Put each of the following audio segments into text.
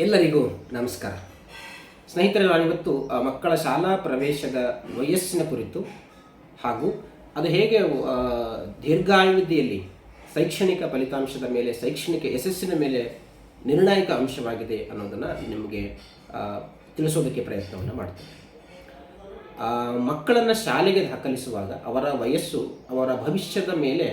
ಎಲ್ಲರಿಗೂ ನಮಸ್ಕಾರ. ಸ್ನೇಹಿತರೆ ನಾನಿವತ್ತು ಆ, ಮಕ್ಕಳ ಶಾಲಾ ಪ್ರವೇಶದ ವಯಸ್ಸಿನ ಕುರಿತು ಹಾಗೂ ಅದು ಹೇಗೆ ಆ, ದೀರ್ಘಾವಧಿಯಲ್ಲಿ ಶೈಕ್ಷಣಿಕ ಫಲಿತಾಂಶದ ಮೇಲೆ ಶೈಕ್ಷಣಿಕ ಯಶಸ್ಸಿನ ಮೇಲೆ ನಿರ್ಣಾಯಕ ಅಂಶವಾಗಿದೆ ಅನ್ನೋದನ್ನು ನಿಮಗೆ ತಿಳಿಸೋದಕ್ಕೆ ಪ್ರಯತ್ನವನ್ನು ಮಾಡ್ತೇನೆ. ಮಕ್ಕಳನ್ನು ಶಾಲೆಗೆ ದಾಖಲಿಸುವಾಗ ಅವರ ವಯಸ್ಸು ಅವರ ಭವಿಷ್ಯದ ಮೇಲೆ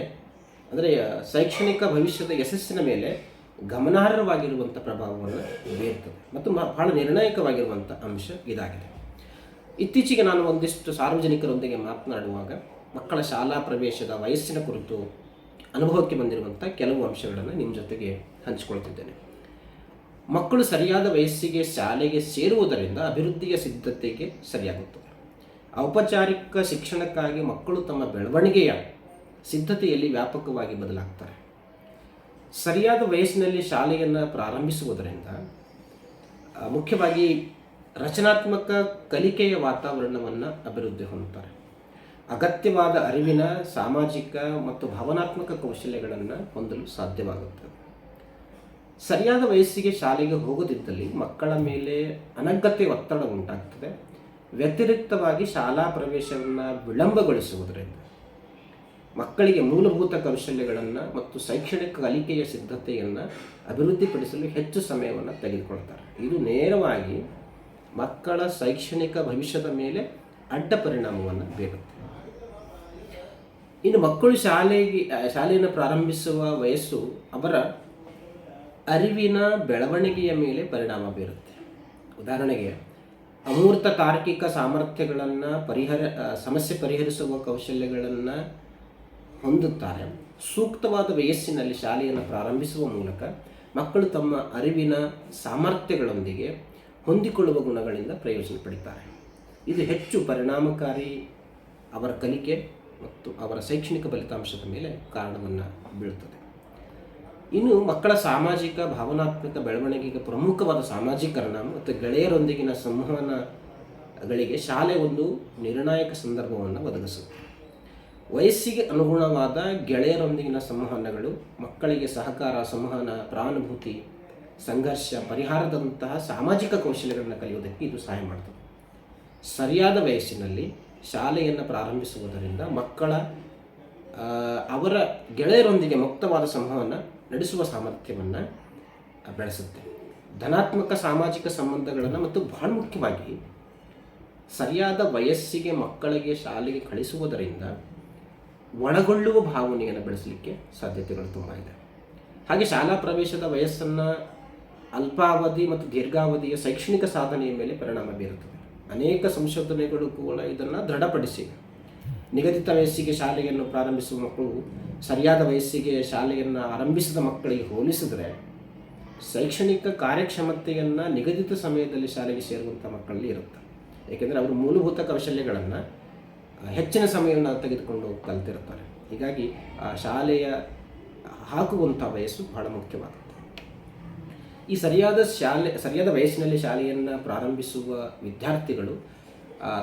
ಅಂದರೆ ಶೈಕ್ಷಣಿಕ ಭವಿಷ್ಯದ ಯಶಸ್ಸಿನ ಮೇಲೆ ಗಮನಾರ್ಹವಾಗಿರುವಂಥ ಪ್ರಭಾವವನ್ನು ಬೀರ್ತದೆ ಮತ್ತು ಬಹಳ ನಿರ್ಣಾಯಕವಾಗಿರುವಂಥ ಅಂಶ ಇದಾಗಿದೆ. ಇತ್ತೀಚೆಗೆ ನಾನು ಒಂದಿಷ್ಟು ಸಾರ್ವಜನಿಕರೊಂದಿಗೆ ಮಾತನಾಡುವಾಗ ಮಕ್ಕಳ ಶಾಲಾ ಪ್ರವೇಶದ ವಯಸ್ಸಿನ ಕುರಿತು ಅನುಭವಕ್ಕೆ ಬಂದಿರುವಂಥ ಕೆಲವು ಅಂಶಗಳನ್ನು ನಿಮ್ಮ ಜೊತೆಗೆ ಹಂಚಿಕೊಳ್ತಿದ್ದೇನೆ. ಮಕ್ಕಳು ಸರಿಯಾದ ವಯಸ್ಸಿಗೆ ಶಾಲೆಗೆ ಸೇರುವುದರಿಂದ ಅಭಿವೃದ್ಧಿಯ ಸಿದ್ಧತೆಗೆ ಸರಿಯಾಗುತ್ತದೆ. ಔಪಚಾರಿಕ ಶಿಕ್ಷಣಕ್ಕಾಗಿ ಮಕ್ಕಳು ತಮ್ಮ ಬೆಳವಣಿಗೆಯ ಸಿದ್ಧತೆಯಲ್ಲಿ ವ್ಯಾಪಕವಾಗಿ ಬದಲಾಗ್ತಾರೆ. ಸರಿಯಾದ ವಯಸ್ಸಿನಲ್ಲಿ ಶಾಲೆಯನ್ನು ಪ್ರಾರಂಭಿಸುವುದರಿಂದ ಮುಖ್ಯವಾಗಿ ರಚನಾತ್ಮಕ ಕಲಿಕೆಯ ವಾತಾವರಣವನ್ನು ಅಭಿವೃದ್ಧಿ ಹೊಂದುತ್ತಾರೆ. ಅಗತ್ಯವಾದ ಅರಿವಿನ ಸಾಮಾಜಿಕ ಮತ್ತು ಭಾವನಾತ್ಮಕ ಕೌಶಲ್ಯಗಳನ್ನು ಹೊಂದಲು ಸಾಧ್ಯವಾಗುತ್ತದೆ. ಸರಿಯಾದ ವಯಸ್ಸಿಗೆ ಶಾಲೆಗೆ ಹೋಗದಿದ್ದಲ್ಲಿ ಮಕ್ಕಳ ಮೇಲೆ ಅನಗತ್ಯ ಒತ್ತಡ ಉಂಟಾಗ್ತದೆ. ವ್ಯತಿರಿಕ್ತವಾಗಿ ಶಾಲಾ ಪ್ರವೇಶವನ್ನು ವಿಳಂಬಗೊಳಿಸುವುದರಿಂದ. ಮಕ್ಕಳಿಗೆ ಮೂಲಭೂತ ಕೌಶಲ್ಯಗಳನ್ನು ಮತ್ತು ಶೈಕ್ಷಣಿಕ ಕಲಿಕೆಯ ಸಿದ್ಧತೆಯನ್ನು ಅಭಿವೃದ್ಧಿಪಡಿಸಲು ಹೆಚ್ಚು ಸಮಯವನ್ನು ತೆಗೆದುಕೊಳ್ತಾರೆ. ಇದು ನೇರವಾಗಿ ಮಕ್ಕಳ ಶೈಕ್ಷಣಿಕ ಭವಿಷ್ಯದ ಮೇಲೆ ಅಡ್ಡ ಪರಿಣಾಮವನ್ನು ಬೀರುತ್ತೆ. ಇನ್ನು ಮಕ್ಕಳು ಶಾಲೆಗೆ, ಶಾಲೆಯನ್ನು ಪ್ರಾರಂಭಿಸುವ ವಯಸ್ಸು ಅವರ ಅರಿವಿನ ಬೆಳವಣಿಗೆಯ ಮೇಲೆ ಪರಿಣಾಮ ಬೀರುತ್ತೆ. ಉದಾಹರಣೆಗೆ, ಅಮೂರ್ತ ತಾರ್ಕಿಕ ಸಾಮರ್ಥ್ಯಗಳನ್ನು ಪರಿಹರ, ಸಮಸ್ಯೆ ಪರಿಹರಿಸುವ ಕೌಶಲ್ಯಗಳನ್ನು ಹೊಂದುತ್ತಾರೆ. ಸೂಕ್ತವಾದ ವಯಸ್ಸಿನಲ್ಲಿ ಶಾಲೆಯನ್ನು ಪ್ರಾರಂಭಿಸುವ ಮೂಲಕ ಮಕ್ಕಳು ತಮ್ಮ ಅರಿವಿನ ಸಾಮರ್ಥ್ಯಗಳೊಂದಿಗೆ ಹೊಂದಿಕೊಳ್ಳುವ ಗುಣಗಳಿಂದ ಪ್ರಯೋಜನ ಪಡಿತಾರೆ. ಇದು ಹೆಚ್ಚು ಪರಿಣಾಮಕಾರಿ ಅವರ ಕಲಿಕೆ ಮತ್ತು ಅವರ ಶೈಕ್ಷಣಿಕ ಫಲಿತಾಂಶದ ಮೇಲೆ ಕಾರಣವನ್ನು ಬೀಳುತ್ತದೆ ಇನ್ನು ಮಕ್ಕಳ ಸಾಮಾಜಿಕ, ಭಾವನಾತ್ಮಕ ಬೆಳವಣಿಗೆಗೆ ಪ್ರಮುಖವಾದ ಸಾಮಾಜೀಕರಣ ಮತ್ತು ಗೆಳೆಯರೊಂದಿಗಿನ ಸಂವಹನಗಳಿಗೆ ಶಾಲೆ ಒಂದು ನಿರ್ಣಾಯಕ ಸಂದರ್ಭವನ್ನು ಒದಗಿಸುತ್ತೆ. ವಯಸ್ಸಿಗೆ ಅನುಗುಣವಾದ ಗೆಳೆಯರೊಂದಿಗಿನ ಸಂವಹನಗಳು, ಮಕ್ಕಳಿಗೆ ಸಹಕಾರ, ಸಂವಹನ, ಪ್ರಾನುಭೂತಿ, ಸಂಘರ್ಷ, ಪರಿಹಾರದಂತಹ ಸಾಮಾಜಿಕ ಕೌಶಲ್ಯಗಳನ್ನು ಕಲಿಯುವುದಕ್ಕೆ ಇದು ಸಹಾಯ ಮಾಡ್ತದೆ. ಸರಿಯಾದ ವಯಸ್ಸಿನಲ್ಲಿ ಶಾಲೆಯನ್ನು ಪ್ರಾರಂಭಿಸುವುದರಿಂದ ಮಕ್ಕಳ ಅವರ ಗೆಳೆಯರೊಂದಿಗೆ ಮುಕ್ತವಾದ ಸಂವಹನ ನಡೆಸುವ ಸಾಮರ್ಥ್ಯವನ್ನು ಬೆಳೆಸುತ್ತೆ. ಧನಾತ್ಮಕ ಸಾಮಾಜಿಕ ಸಂಬಂಧಗಳನ್ನು ಮತ್ತು ಬಹಳ ಮುಖ್ಯವಾಗಿ ಸರಿಯಾದ ವಯಸ್ಸಿಗೆ ಮಕ್ಕಳಿಗೆ ಶಾಲೆಗೆ ಕಳಿಸುವುದರಿಂದ ಒಳಗೊಳ್ಳುವ ಭಾವನೆಯನ್ನು ಬೆಳೆಸಲಿಕ್ಕೆ ಸಾಧ್ಯತೆಗಳು ತುಂಬ ಇದೆ. ಹಾಗೆ ಶಾಲಾ ಪ್ರವೇಶದ ವಯಸ್ಸನ್ನು ಅಲ್ಪಾವಧಿ ಮತ್ತು ದೀರ್ಘಾವಧಿಯ ಶೈಕ್ಷಣಿಕ ಸಾಧನೆಯ ಮೇಲೆ ಪರಿಣಾಮ ಬೀರುತ್ತದೆ. ಅನೇಕ ಸಂಶೋಧನೆಗಳು ಕೂಡ ಇದನ್ನು ದೃಢಪಡಿಸಿ ನಿಗದಿತ ವಯಸ್ಸಿಗೆ ಶಾಲೆಯನ್ನು ಪ್ರಾರಂಭಿಸುವ ಮಕ್ಕಳು ಸರಿಯಾದ ವಯಸ್ಸಿಗೆ ಶಾಲೆಯನ್ನು ಆರಂಭಿಸಿದ ಮಕ್ಕಳಿಗೆ ಹೋಲಿಸಿದರೆ ಶೈಕ್ಷಣಿಕ ಕಾರ್ಯಕ್ಷಮತೆಯನ್ನು ನಿಗದಿತ ಸಮಯದಲ್ಲಿ ಶಾಲೆಗೆ ಸೇರುವಂಥ ಮಕ್ಕಳಲ್ಲಿ ಇರುತ್ತೆ. ಏಕೆಂದರೆ ಅವರು ಮೂಲಭೂತ ಕೌಶಲ್ಯಗಳನ್ನು ಹೆಚ್ಚಿನ ಸಮಯವನ್ನು ತೆಗೆದುಕೊಂಡು ಕಲ್ತಿರ್ತಾರೆ. ಹೀಗಾಗಿ ಶಾಲೆಯ ಹಾಕುವಂಥ ವಯಸ್ಸು ಬಹಳ ಮುಖ್ಯವಾಗುತ್ತೆ. ಈ ಸರಿಯಾದ ಶಾಲೆ, ಸರಿಯಾದ ವಯಸ್ಸಿನಲ್ಲಿ ಶಾಲೆಯನ್ನು ಪ್ರಾರಂಭಿಸುವ ವಿದ್ಯಾರ್ಥಿಗಳು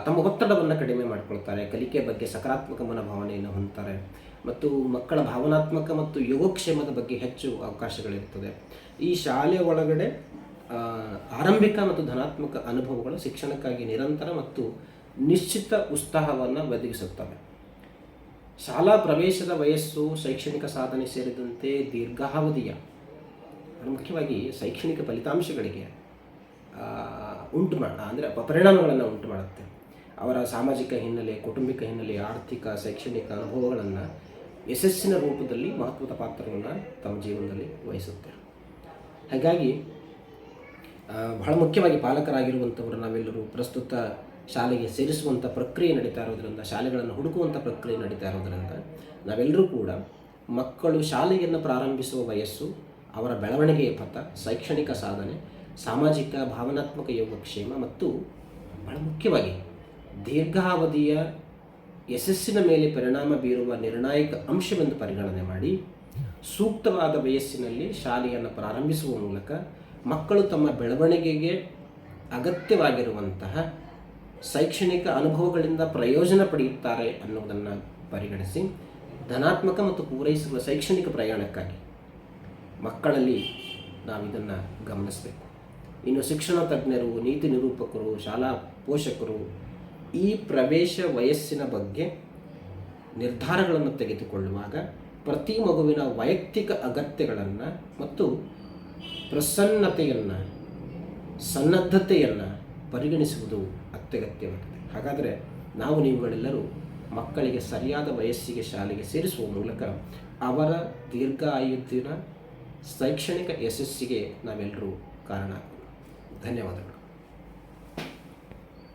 ತಮ್ಮ ಒತ್ತಡವನ್ನು ಕಡಿಮೆ ಮಾಡಿಕೊಳ್ತಾರೆ, ಕಲಿಕೆ ಬಗ್ಗೆ ಸಕಾರಾತ್ಮಕ ಮನೋಭಾವನೆಯನ್ನು ಹೊಂದ್ತಾರೆ, ಮತ್ತು ಮಕ್ಕಳ ಭಾವನಾತ್ಮಕ ಮತ್ತು ಯೋಗಕ್ಷೇಮದ ಬಗ್ಗೆ ಹೆಚ್ಚು ಅವಕಾಶಗಳಿರ್ತದೆ. ಈ ಶಾಲೆ ಒಳಗಡೆ ಆರಂಭಿಕ ಮತ್ತು ಧನಾತ್ಮಕ ಅನುಭವಗಳು ಶಿಕ್ಷಣಕ್ಕಾಗಿ ನಿರಂತರ ಮತ್ತು ನಿಶ್ಚಿತ ಉತ್ಸಾಹವನ್ನು ಒದಗಿಸುತ್ತವೆ. ಶಾಲಾ ಪ್ರವೇಶದ ವಯಸ್ಸು, ಶೈಕ್ಷಣಿಕ ಸಾಧನೆ ಸೇರಿದಂತೆ ದೀರ್ಘಾವಧಿಯ, ಮುಖ್ಯವಾಗಿ ಶೈಕ್ಷಣಿಕ ಫಲಿತಾಂಶಗಳಿಗೆ ಉಂಟು ಮಾಡ, ಅಂದರೆ ಪರಿಣಾಮಗಳನ್ನು ಉಂಟು ಮಾಡುತ್ತೆ. ಅವರ ಸಾಮಾಜಿಕ ಹಿನ್ನೆಲೆ, ಕುಟುಂಬಿಕ ಹಿನ್ನೆಲೆ, ಆರ್ಥಿಕ, ಶೈಕ್ಷಣಿಕ ಅನುಭವಗಳನ್ನು ಯಶಸ್ಸಿನ ರೂಪದಲ್ಲಿ ಮಹತ್ವದ ಪಾತ್ರವನ್ನು ತಮ್ಮ ಜೀವನದಲ್ಲಿ ವಹಿಸುತ್ತೆ. ಹಾಗಾಗಿ ಬಹಳ ಮುಖ್ಯವಾಗಿ ಪಾಲಕರಾಗಿರುವಂಥವರು ನಾವೆಲ್ಲರೂ ಪ್ರಸ್ತುತ ಶಾಲೆಗೆ ಸೇರಿಸುವಂಥ ಪ್ರಕ್ರಿಯೆ ನಡೀತಾ ಇರೋದ್ರಿಂದ, ಶಾಲೆಗಳನ್ನು ಹುಡುಕುವಂಥ ಪ್ರಕ್ರಿಯೆ ನಡೀತಾ ಇರೋದ್ರಿಂದ ನಾವೆಲ್ಲರೂ ಕೂಡ ಮಕ್ಕಳು ಶಾಲೆಯನ್ನು ಪ್ರಾರಂಭಿಸುವ ವಯಸ್ಸು, ಅವರ ಬೆಳವಣಿಗೆಯ ಪಥ, ಶೈಕ್ಷಣಿಕ ಸಾಧನೆ, ಸಾಮಾಜಿಕ ಭಾವನಾತ್ಮಕ ಯೋಗಕ್ಷೇಮ ಮತ್ತು ಬಹಳ ಮುಖ್ಯವಾಗಿ ದೀರ್ಘಾವಧಿಯ ಯಶಸ್ಸಿನ ಮೇಲೆ ಪರಿಣಾಮ ಬೀರುವ ನಿರ್ಣಾಯಕ ಅಂಶವೆಂದು ಪರಿಗಣನೆ ಮಾಡಿ ಸೂಕ್ತವಾದ ವಯಸ್ಸಿನಲ್ಲಿ ಶಾಲೆಯನ್ನು ಪ್ರಾರಂಭಿಸುವ ಮೂಲಕ ಮಕ್ಕಳು ತಮ್ಮ ಬೆಳವಣಿಗೆಗೆ ಅಗತ್ಯವಾಗಿರುವಂತಹ ಶೈಕ್ಷಣಿಕ ಅನುಭವಗಳಿಂದ ಪ್ರಯೋಜನ ಪಡೆಯುತ್ತಾರೆ ಅನ್ನೋದನ್ನು ಪರಿಗಣಿಸಿ ಧನಾತ್ಮಕ ಮತ್ತು ಪೂರೈಸುವ ಶೈಕ್ಷಣಿಕ ಪ್ರಯಾಣಕ್ಕಾಗಿ ಮಕ್ಕಳಲ್ಲಿ ನಾವು ಇದನ್ನು ಗಮನಿಸಬೇಕು. ಇನ್ನು ಶಿಕ್ಷಣ ತಜ್ಞರು, ನೀತಿ ನಿರೂಪಕರು, ಶಾಲಾ ಪೋಷಕರು ಈ ಪ್ರವೇಶ ವಯಸ್ಸಿನ ಬಗ್ಗೆ ನಿರ್ಧಾರಗಳನ್ನು ತೆಗೆದುಕೊಳ್ಳುವಾಗ ಪ್ರತಿ ಮಗುವಿನ ವೈಯಕ್ತಿಕ ಅಗತ್ಯಗಳನ್ನು ಮತ್ತು ಪ್ರಸನ್ನತೆಯನ್ನು, ಸನ್ನದ್ಧತೆಯನ್ನು ಪರಿಗಣಿಸುವುದು ಅತ್ಯಗತ್ಯವಾಗಿದೆ. ಹಾಗಾದರೆ ನಾವು ನೀವುಗಳೆಲ್ಲರೂ ಮಕ್ಕಳಿಗೆ ಸರಿಯಾದ ವಯಸ್ಸಿಗೆ ಶಾಲೆಗೆ ಸೇರಿಸುವ ಮೂಲಕ ಅವರ ದೀರ್ಘಾಯುದಿನ ಶೈಕ್ಷಣಿಕ ಯಶಸ್ಸಿಗೆ ನಾವೆಲ್ಲರೂ ಕಾರಣ ಧನ್ಯವಾದಗಳು.